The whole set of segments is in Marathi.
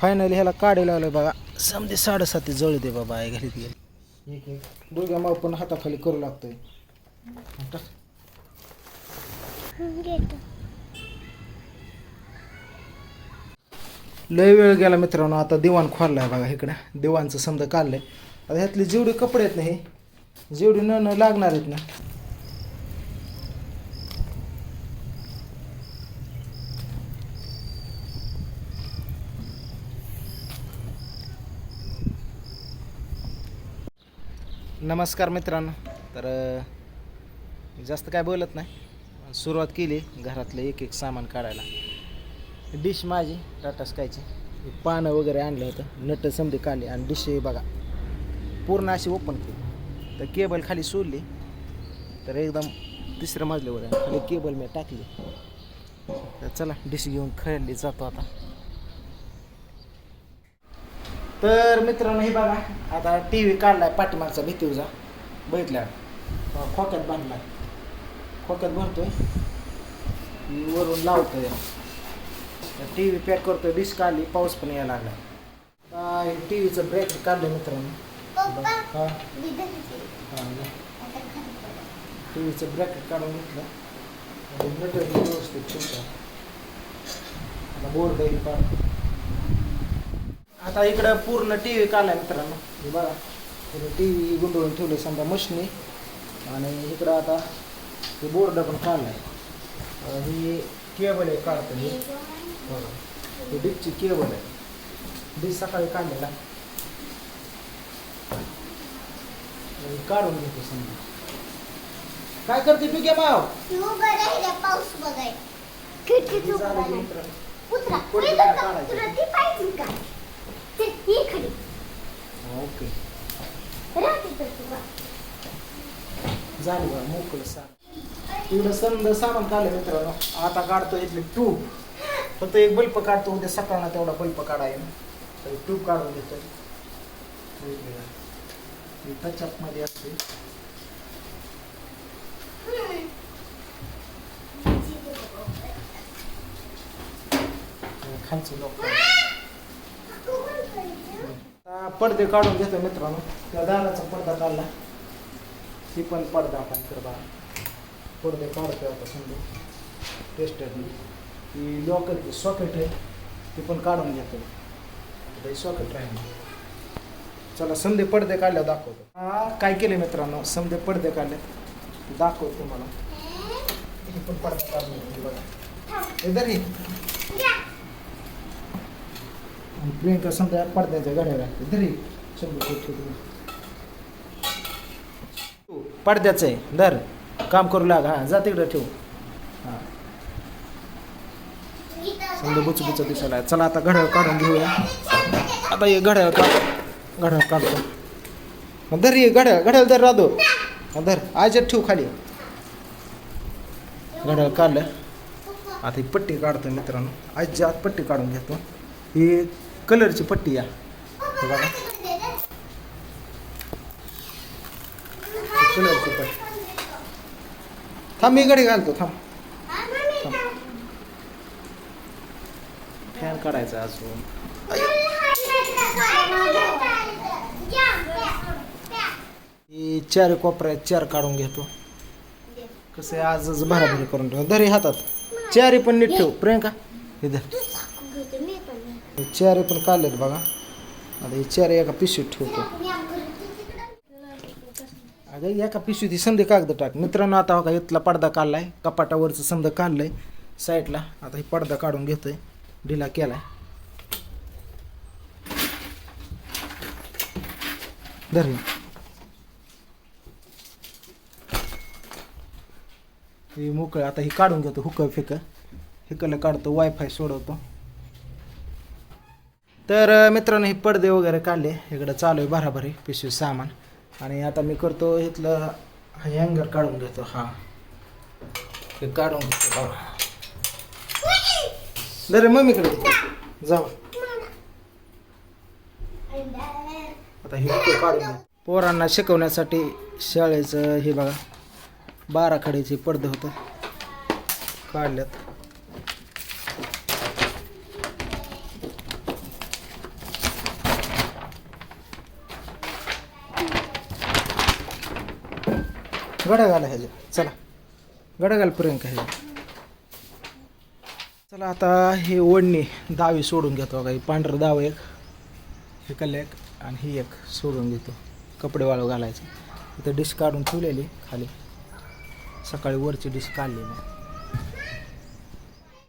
फायनली ह्याला काढे लावलं बघा. समजे साडेसाती जळू दे बाबा आई घालीत गेली. एक एक. दोघ्या माव पण हाताखाली करू लागतोय. लय वेळ गेला मित्रांनो आता दिवाण खोललाय बघा इकडं. दिवाणचं समजा काढलंय. आता ह्यातले जेवढे कपडे आहेत ना हे जेवढे न न लागणार आहेत ना नमस्कार मित्रांनो. तर जास्त काय बोलत नाही. सुरुवात केली घरातलं एक एक सामान काढायला. डिश माझी टाटा स्कायची पानं वगैरे आणलं होतं. नट समधी काढली आणि डिश बघा पूर्ण अशी ओपन केली. तर केबल खाली सोडली. तर एकदम तिसऱ्या मजल्यावर खाली केबल मी टाकली. तर चला डिश घेऊन खेळली जातो आता. तर मित्रांनो हे बघा आता टी व्ही काढलाय पाठीमागचा भीतीवजा बघितल्या अं, खोक्यात बांधलाय. खोक्यात भरतोय. वरून लावतोय. टी व्ही पॅक करतोय डिश काढली पाऊस पण यायला लागला टी व्हीचं ब्रेक काढलं मित्रांनो. हा. टी व्हीचं ब्रॅकेट काढून घेतलं. आणि नट व्यवस्थित बोर्ड काढ आता इकडं पूर्ण टी व्ही काढलाय मित्रांनो. हे बघा. टी व्ही गुंडळून ठेवले समजा मशनी. आणि इकडं आता हे बोर्ड पण काढलाय. अं, ही केबल आहे काढतो हे बघा. हे डिपची केबल आहे. डिश सकाळी काढलेला. काढून घेतो समजा. काय करते माव उभं राहिलं पाऊस बघाय उभं झालं की राहिलं. मित्रांनो. उतरा. पुढे नाही जाऊन तर काढायचं. तुला ती पाहिजे का चल, ये खाली. बा. झाली बा मोकळं सामान एवढं समजा सामान काढलं मित्रांनो आता काढतो इथले ट्यूब फक्त एक बल्ब काढतो उद्या सकाळना तेवढा बल्ब काढायला तर ट्यूब काढून घेतो टचअपमध्ये असते खालचे लोक पडदे काढून घेतो मित्रांनो. त्या दाराचा पडदा काढला. ती पण पडदा आपण कर बा पडदे काढतो आता समजा. टेस्टर ती लॉकर सॉकेट आहे. ती पण काढून घेतो सॉकेट राहील. चला संधे पडदे काढल्या दाखवतो. हा काय केले मित्रांनो? समजे पडदे काढले. दाखवतो तुम्हाला. पण पडदा काढून बघा. इधर ही. आणि प्रियंका समजा पडद्याच्या गाड्या लागते तरी शंभर पडद्याचं आहे. धर. काम करू लाग. हां जा तिकडं ठेवू. हां. समजा बुच बुच दिसायला आहे. चला आता घड्याळ काढून घेऊया. आता हे घड्याळ काढ. घड्याळ काढतो मग धर ये घड्याळ. घड्याळ धर राधो. धर. आयच्यात ठेवू खाली. घड्याळ काढलं. आता ही पट्टी काढतो मित्रांनो. आजची आत पट्टी काढून घेतो. ही कलरची पट्टी या. बघा. कलरची पट्टी. थांब मी इकडे घालतो थांब. फॅन काढायचा अजून. ही चार कोपऱ्यात चार काढून घेतो. कसं आहे आजच भराभरी करून ठेव. दरी हातात. चारी पण नीट ठेव. प्रियंका हे धर हे चेहरे पण काढलेत बघा. आता हे चेहरे एका पिशवीत ठेवतो. अगं एका पिशवीत ही संधी कागद टाक. मित्रांनो आता बघा इथला पडदा काढलाय. कपाटावरचं समजा काढलंय. साईडला आता हे पडदा काढून घेतोय. ढिला केलाय. धर हे. मोकळं. आता हे काढून घेतो हुक फिक हिकलं काढतो वायफाय सोडवतो. तर मित्रांनो हे पडदे वगैरे काढले. इकडं चालू आहे भराभरी पिशवी सामान. आणि आता मी करतो इथलं हँगर काढून घेतो. हा. हे काढून घेतो दर मम्मीकडे जाऊ. आता हे काढून पोरांना शिकवण्यासाठी शाळेचं हे बघा. बारा खडीचे पडदे होतं. काढल्यात गडा घाला ह्याच्या चला. गडा घाल प्रियंका ह्याच्या चला आता हे ओढणी दावी सोडून घेतो काही ही पांढरं दाव एक हे कल्ले एक आणि ही एक सोडून घेतो. कपडे वाळू घालायचं. इथं डिश काढून ठेवलेली खाली. सकाळी वरची डिश काढली मी.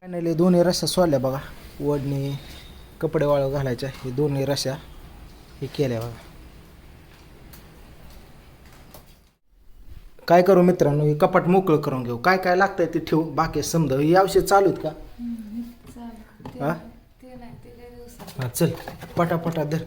फायनली दोन्ही रश्या सोडल्या बघा. ओढणी कपडे वाळू घालायच्या. हे दोन्ही रश्या हे केल्या बघा. काय करू मित्रांनो हे कपाट मोकळं करून घेऊ. काय काय लागतंय ते ठेवू बाकी समजा ही औषध चालू आहेत का? हा? हा चल. पटापटा धर.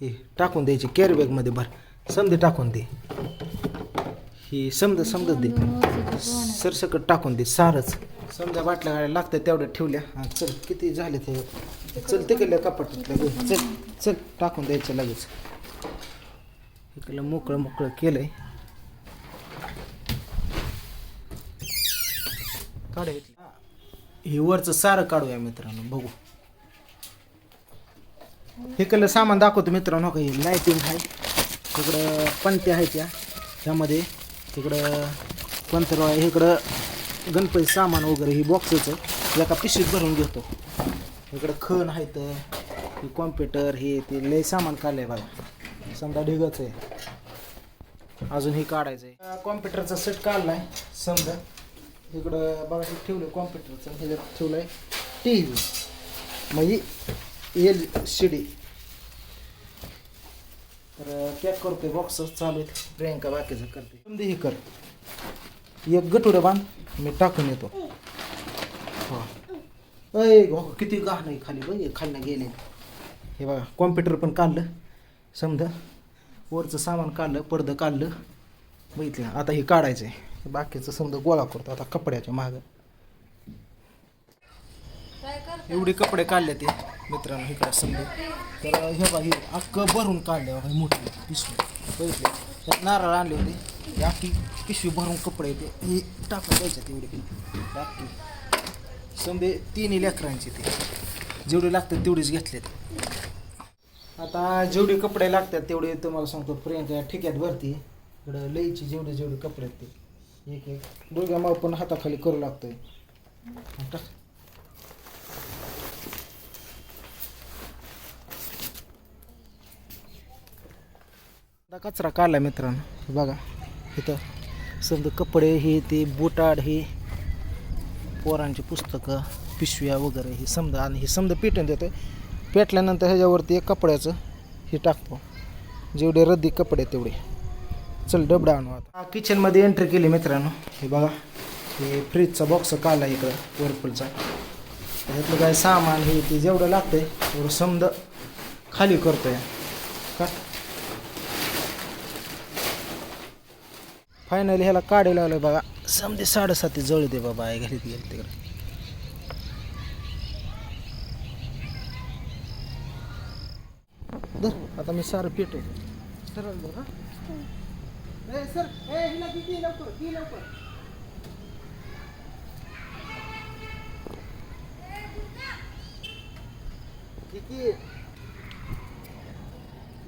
हे टाकून द्यायची कॅरी बॅगमध्ये भर. समजे टाकून दे. ही समजा समजत दे. सरसकट टाकून दे सारच. समजा बाटल्या गाड्या लागतात तेवढ्या ठेवल्या. हा चल किती झाले ते? चल तिकडल्या कपाटातल्या चल चल टाकून द्यायचं लगेच. इकडलं मोकळं मोकळं काढायचं हे वरचं सारं काढूया मित्रांनो बघू. हे कलं सामान दाखवतो मित्रांनो का हे लायटिंग आहे. तिकडं पंत्या आहेत त्या. त्यामध्ये तिकडं पंतर इकडं गणपती सामान वगैरे ही बॉक्सचं एका पिशवीत भरून घेतो. इकडं खण आहेत हे कॉम्प्युटर हे ते लय सामान काढलंय बघा. समजा ढिगच आहे. अजून हे काढायचं आहे कॉम्प्युटरचा सेट काढलाय समजा. इकडं बघा ठेवलं कॉम्प्युटरचं ह्याच्यात आहे टी व्ही म्हणजे एल सी डी तर पॅक करतोय बॉक्स चालू आहेत. प्रियंका बाकीचं करते. समजे हे कर. एक गटुडं बांध मी टाकून येतो. हा. अय हो, किती गहाण आहे खाली बघ खाली गेले. हे बघा कॉम्प्युटर पण काढलं. समजा वरचं सामान काढलं पडदं काढलं. बघितलं आता हे काढायचं आहे बाकीचं समजा गोळा करतो आता कपड्याच्या मागं. एवढे कपडे काढले ते मित्रांनो इकडे समजा. तर हे बघा हे अख्खं भरून काढले बघा मोठी पिशवी. बघितले? त्यात नारळ आणले होते. ही अख्खी पिशवी भरून कपडे ते हे टाकून द्यायचे तेवढे. अख्खी समजे तिन्ही लेकरांचे ते. जेवढे लागतात तेवढेच घेतलेत. आता जेवढे कपडे लागतात तेवढे तुम्हाला सांगतो. प्रियंका ठिक्यात भरती. इकडं लईची जेवढे जेवढे कपडे आहेत ते. एक एक. दोघ्या माव पण हाताखाली करू लागतोय. टाक कचरा काढला मित्रांनो. बघा इथं समजा कपडे हे ते बुटाड हे पोरांची पुस्तकं पिशव्या वगैरे हे समजा आणि हे समजा पेटून देतोय. पेटल्यानंतर ह्याच्यावरती एक कपड्याचं हे टाकतो. जेवढे रद्दी कपडे तेवढे. चल डबडा आणू आता. किचनमध्ये एंट्री केली मित्रांनो. हे बघा हे फ्रीजचा बॉक्स काढला इकडं वरपूलचा त्याच्यातलं काय सामान हे ते जेवढं लागतंय तेवढं समजा खाली करतोय. का? फायनली ह्याला काढायला लागलं बघा. समजे साडेसाती जळू दे बाबा आई घरी गेलं तिकडे. आता मी सारं पेटो सरळ हा. ए, सर ए, हिला लवकर ती लवकर. किती?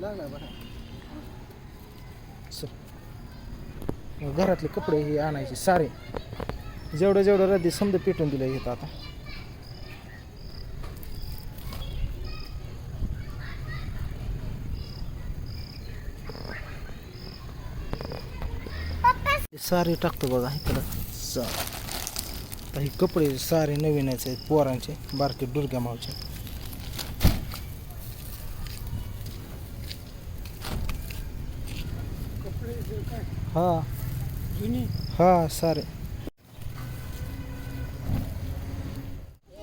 लागला बघा सर घरातले कपडे हे आणायचे सारे. जेवढं जेवढं रद्दी समजा पेटून दिलं येतं आता. सारे टाकतो बघा इकडं. सा हे कपडे सारे नवीनच आहेत पोरांचे बारके दुर्गा मावचे. हा हा. सारे.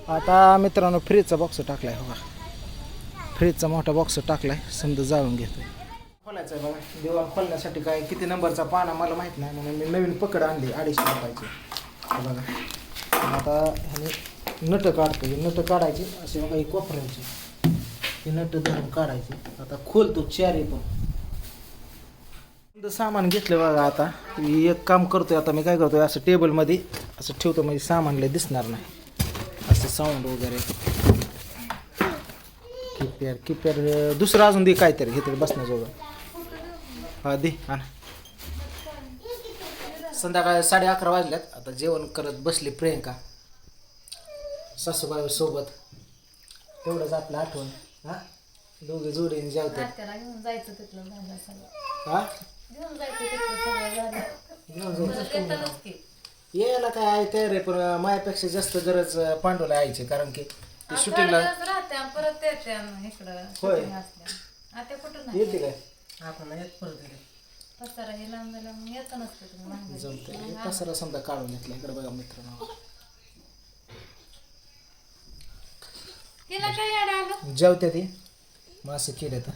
आता मित्रांनो फ्रीजचा बॉक्स टाकलाय बघा. फ्रीजचा मोठा बॉक्स टाकलाय समजा जाळून घेतोय. खोलायचं आहे बघा. दिवा खोलण्यासाठी काय किती नंबरचा पाना मला माहीत नाही म्हणून मी नवीन पकड आणली अडीचशे रुपयाची. बघा. आता ह्याने नट काढतो नट काढायची असे बघा ही कोपऱ्याची. हे नट धरून काढायची. आता खोलतो चारी पण. सामान घेतलं बघा आता? मी एक काम करतोय आता मी काय करतोय असं टेबलमध्ये असं ठेवतो म्हणजे सामान लय दिसणार नाही. असं साऊंड वगैरे. किप्यार किप्यार दुसरं अजून दे काहीतरी घेतलं बसण्याजोगं. हा दे आण. संध्याकाळी साडे अकरा वाजल्यात. आता जेवण करत बसली प्रियंका. सासूबाई सोबत. तेवढंच आपलं आठवण. हा? दोघे जोडीने जेवतात. घेऊन जायचं तिथलं झालं सगळं. हा? घेऊन जायचं तिथलं सगळं झालं. घेऊन जाऊ. परत येतानाच की. यायला काय आहे तयार आहे पण माझ्यापेक्षा जास्त गरज पांडूला यायची कारण की ते शूटिंगला परत इकडं होय. shooting आता येते काय? पसारा हे लांब झाला मग येतं नसतं तुम्ही मागे. जमतंय पसारा समजा काढून घेतला इकडे बघा मित्रांनो. तिला काय याड आलं? जेवते ती. मग असं केलं तर.